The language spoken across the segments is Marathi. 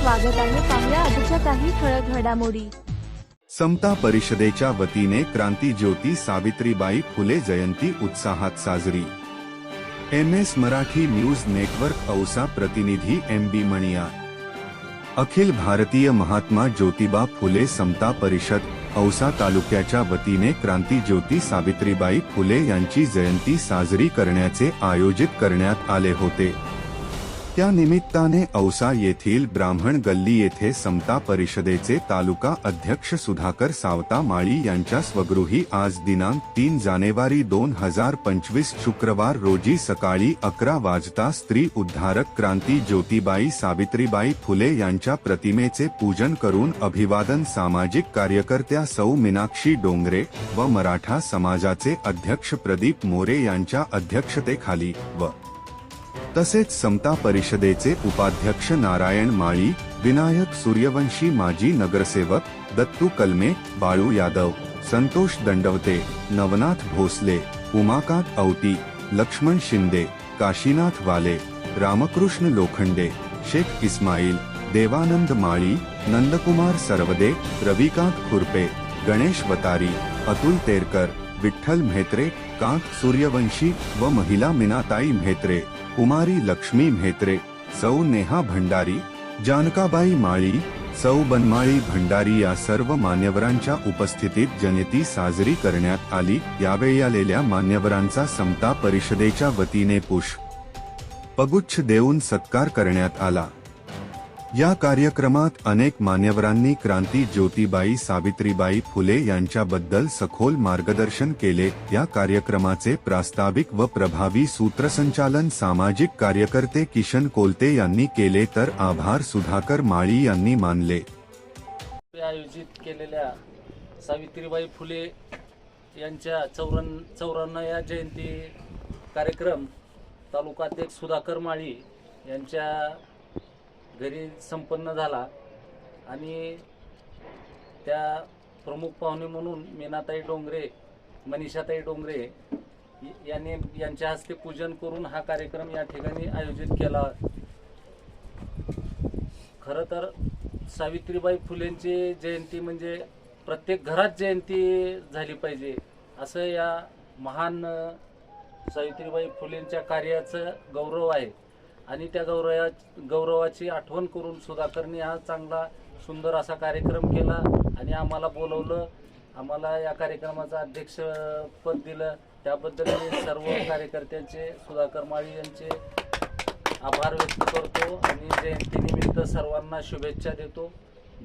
स्वागत आहे पाहुया आजच्या काही ठळक घडामोडी. समता परिषदेच्या वतीने क्रांती ज्योती सावित्रीबाई फुले जयंती उत्साहात साजरी. M S Marathi news network Ausa प्रतिनिधी एम बी मणिया. अखिल भारतीय महात्मा ज्योतिबा फुले समता परिषद औसा तालुक्याच्या वतीने क्रांती ज्योती सावित्रीबाई फुले यांची जयंती साजरी करण्याचे आयोजित करण्यात आले होते. त्या निमित्ताने औसा येथील ब्राह्मण गल्ली येथे समता परिषदेचे तालुका अध्यक्ष सुधाकर सावता माळी यांच्या स्वगृही आज दिनांक तीन जानेवारी दोन हजार पंचवीस शुक्रवार रोजी सकाळी अकरा वाजता स्त्री उद्धारक क्रांती ज्योतिबाई सावित्रीबाई फुले यांच्या प्रतिमेचे पूजन करून अभिवादन सामाजिक कार्यकर्त्या सौ मीनाक्षी डोंगरे व मराठा समाजाचे अध्यक्ष प्रदीप मोरे यांच्या अध्यक्षतेखाली व तसेच समता परिषदेचे उपाध्यक्ष नारायण माळी विनायक सूर्यवंशी माजी नगरसेवक दत्तू कलमे बाळू यादव संतोष दंडवते नवनाथ भोसले उमाकांत औटी लक्ष्मण शिंदे काशीनाथ वाले रामकृष्ण लोखंडे शेख इस्माईल देवानंद माळी नंदकुमार सरवदे रविकांत खुरपे गणेश वतारी अतुल तेरकर विठ्ठल म्हेत्रे कांत सूर्यवंशी व महिला मीनाताई म्हेत्रे. कुमारी लक्ष्मी म्हेत्रे सौ नेहा भंडारी जानकाबाई माळी सौ बनमाळी भंडारी या सर्व मान्यवरांच्या उपस्थितीत जयंती साजरी करण्यात आली. यावेळी आलेल्या मान्यवरांचा समता परिषदेच्या वतीने पुष पगुच्छ देऊन सत्कार करण्यात आला. या कार्यक्रमात अनेक मान्यवरांनी क्रांती ज्योतिबाई सावित्रीबाई फुले यांच्याबद्दल सखोल मार्गदर्शन केले. या कार्यक्रमाचे प्रास्ताविक व प्रभावी सूत्रसंचालन सामाजिक कार्यकर्ते किशन कोलते यांनी केले तर आभार सुधाकर माळी यांनी मानले. आयोजित केलेल्या सावित्रीबाई फुले यांच्या चौऱ्याण्णव चौऱ्याण्णव या जयंती कार्यक्रम तालुकाध्यक्ष सुधाकर माळी यांच्या घरी संपन्न झाला आणि त्या प्रमुख पाहुणे म्हणून मीनाताई डोंगरे मनीषाताई डोंगरे यांनी यांच्या हस्ते पूजन करून हा कार्यक्रम या ठिकाणी आयोजित केला. खरं तर सावित्रीबाई फुलेंची जयंती म्हणजे प्रत्येक घरात जयंती झाली पाहिजे असं या महान सावित्रीबाई फुलेंच्या कार्याचं गौरव आहे. आणि त्या गौरवा गौरवाची आठवण करून सुधाकरने हा चांगला सुंदर असा कार्यक्रम केला आणि आम्हाला बोलवलं. आम्हाला या कार्यक्रमाचं अध्यक्षपद दिलं. त्याबद्दल मी सर्व कार्यकर्त्यांचे सुधाकर माळी यांचे आभार व्यक्त करतो आणि जयंतीनिमित्त सर्वांना शुभेच्छा देतो.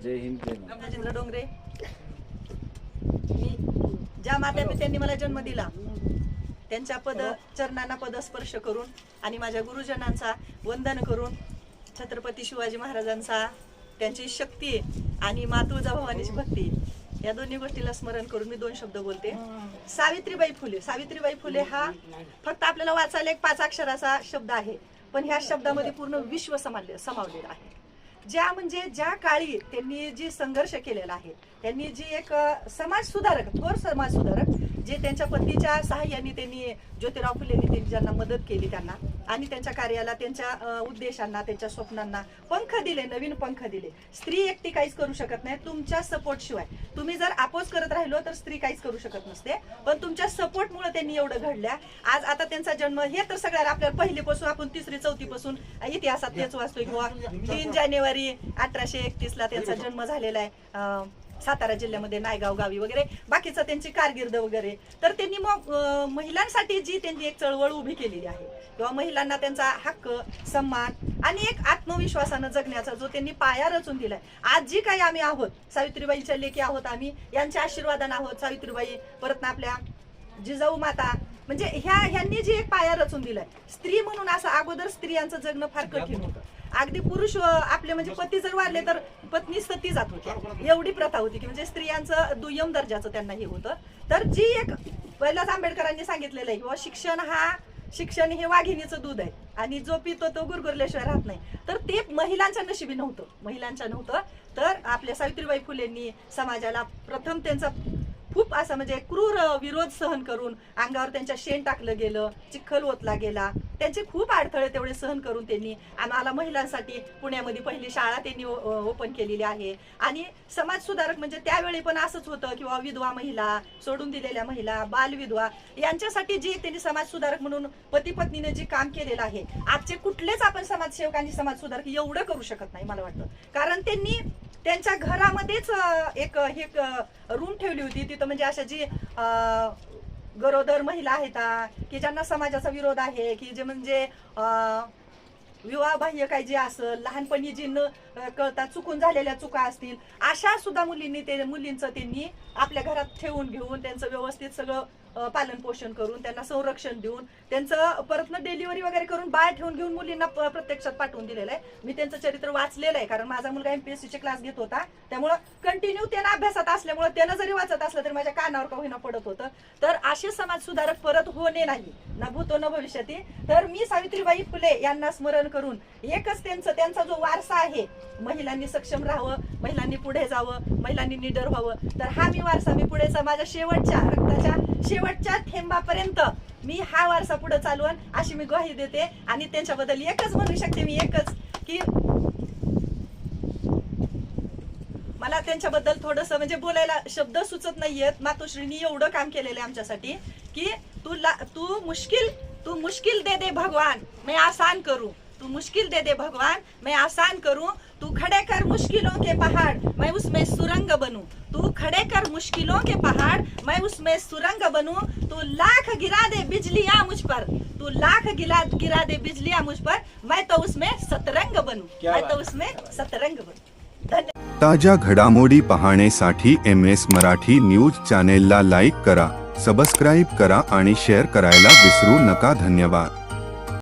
जय हिंद जय राजेंद्र डोंगरे. मी ज्या मातापित्यांनी मला जन्म दिला त्यांच्या पद चरणांना पदस्पर्श करून आणि माझ्या गुरुजनांचा वंदन करून छत्रपती शिवाजी महाराजांचा त्यांची शक्ती आणि मातुळजा भवानीची भक्ती या दोन्ही गोष्टीला स्मरण करून मी दोन शब्द बोलते. सावित्रीबाई फुले. सावित्रीबाई फुले हा फक्त आपल्याला वाचायला एक पाच अक्षराचा शब्द आहे पण ह्या शब्दामध्ये पूर्ण विश्व समाले समावलेलं आहे. ज्या म्हणजे ज्या काळी त्यांनी जी संघर्ष केलेला आहे त्यांनी जी एक समाज सुधारक थोर समाज सुधारक जे त्यांच्या पत्नीच्या सहाय्याने त्यांनी ज्योतिराव फुलेंनी त्यांनी ज्यांना मदत केली त्यांना आणि त्यांच्या कार्याला त्यांच्या उद्देशांना त्यांच्या स्वप्नांना पंख दिले नवीन पंख दिले. स्त्री एकटी काहीच करू शकत नाही तुमच्या सपोर्ट शिवाय. तुम्ही जर अपोज करत राहिलो तर स्त्री काहीच करू शकत नसते. पण तुमच्या सपोर्टमुळे त्यांनी एवढं घडल्या. आज आता त्यांचा जन्म हे तर सगळ्याला आपल्याला पहिलीपासून आपण तिसरी चौथी पासून इतिहासात तेच वाचतोय. किंवा तीन जानेवारी अठराशे एकतीस ला त्यांचा जन्म झालेला आहे. अं, सातारा जिल्ह्यामध्ये नायगाव गावी वगैरे. बाकीचं त्यांची कारगिर्द वगैरे. तर त्यांनी मग महिलांसाठी जी त्यांनी एक चळवळ उभी केलेली आहे किंवा महिलांना त्यांचा हक्क सन्मान आणि एक आत्मविश्वासानं जगण्याचा जो त्यांनी पाया रचून दिलाय. आज जी काही आम्ही आहोत सावित्रीबाईच्या लेखी आहोत आम्ही यांच्या आशीर्वादानं आहोत सावित्रीबाई परत आपल्या जिजाऊ माता म्हणजे ह्या ह्यांनी जी एक पाया रचून दिलाय. स्त्री म्हणून असं अगोदर स्त्रियांचं जगणं फार कठीण होतं. अगदी पुरुष आपले म्हणजे पती जर वारले तर पत्नी सती जात होती. एवढी प्रथा होती की म्हणजे स्त्रियांचं दुय्यम दर्जाचं त्यांना हे होतं. तर जी एक पहिलाच आंबेडकरांनी सांगितलेलं आहे किंवा शिक्षण हा शिक्षण हे वाघिणीचं दूध आहे. आणि जो पितो तो गुरगुरल्याशिवाय राहत नाही. तर ते महिलांच्या नशिबी नव्हतं. महिलांच्या नव्हतं. तर आपल्या सावित्रीबाई फुलेंनी समाजाला प्रथम त्यांचा खूप असं म्हणजे क्रूर विरोध सहन करून अंगावर त्यांच्या शेण टाकलं गेलं चिखल ओतला गेला. त्यांचे खूप अडथळे तेवढे सहन करून त्यांनी आम्हाला महिलांसाठी पुण्यामध्ये पहिली शाळा त्यांनी ओपन केलेली आहे. आणि समाज सुधारक म्हणजे त्यावेळी पण असंच होतं किंवा विधवा महिला सोडून दिलेल्या महिला बालविधवा यांच्यासाठी जी त्यांनी समाज सुधारक म्हणून पती पत्नीने जे काम केलेलं आहे आजचे कुठलेच आपण समाजसेवक आणि समाज सुधारक एवढं करू शकत नाही मला वाटतं. कारण त्यांनी त्यांच्या घरामध्येच एक हे रूम ठेवली होती. तिथं म्हणजे अशा जी गरोदर महिला आहेत की ज्यांना समाजाचा विरोध आहे की जे म्हणजे विवाहबाह्य काय जे असं लहानपणी जी न कळतात कळता चुकून झालेल्या चुका असतील अशा सुद्धा मुलींनी ते मुलींचं त्यांनी आपल्या घरात ठेवून घेऊन त्यांचं व्यवस्थित सगळं पालन पोषण करून त्यांना संरक्षण देऊन त्यांचं परतनं डिलिव्हरी वगैरे करून बाळ ठेवून घेऊन मुलींना प्रत्यक्षात पाठवून दिलेलं आहे. मी त्यांचं चरित्र वाचलेलं आहे कारण माझा मुलगा एमपीएससीचे क्लास घेत होता. त्यामुळं कंटिन्यू त्यांना अभ्यासात असल्यामुळे त्यांना जरी वाचत असलं तरी माझ्या कानावर का होईना पडत होतं. तर असे समाज सुधारक परत होणे नाही ना भूतो न भविष्यातील तर मी सावित्रीबाई फुले यांना स्मरण करून एकच त्यांचं त्यांचा जो वारसा आहे महिलांनी सक्षम राहावं महिलांनी पुढे जावं महिलांनी निडर व्हावं. तर हा मी वारसा मी पुढे माझ्या शेवटच्या रक्ताच्या शेवटच्या थेंबापर्यंत मी हा वारसा पुढे चालवून अशी मी ग्वाही देते आणि त्यांच्याबद्दल एकच म्हणू शकते मी एकच की मला त्यांच्याबद्दल थोडस म्हणजे बोलायला शब्द सुचत नाहीयेत. मातोश्रीनी एवढं काम केलेलं आहे आमच्यासाठी की तू ला- तू मुश्किल तू मुश्किल दे दे भगवान. मी आसान करू. तू मुश्किल दे दे भगवान. मैं आसान करू. तू मुश्किलों के पहाड़ मैं उसमें सुरंग बनूं। तू खड़े कर मुश्किलों के पहाड़ मैं उसमें सुरंग बनूं। तू लाख गिरा दे बिजलियां मुझ पर। तू लाख गिरा गिरा दे बिजलियां मुझ पर। मैं तो उसमें सतरंग बनूं। मैं तो उसमें सतरंग बनूं। ताज्या घडामोडी पाहण्यासाठी एम एस मराठी न्यूज चॅनेलला लाईक करा सबस्क्राईब करा आणि शेअर करायला विसरू नका. धन्यवाद.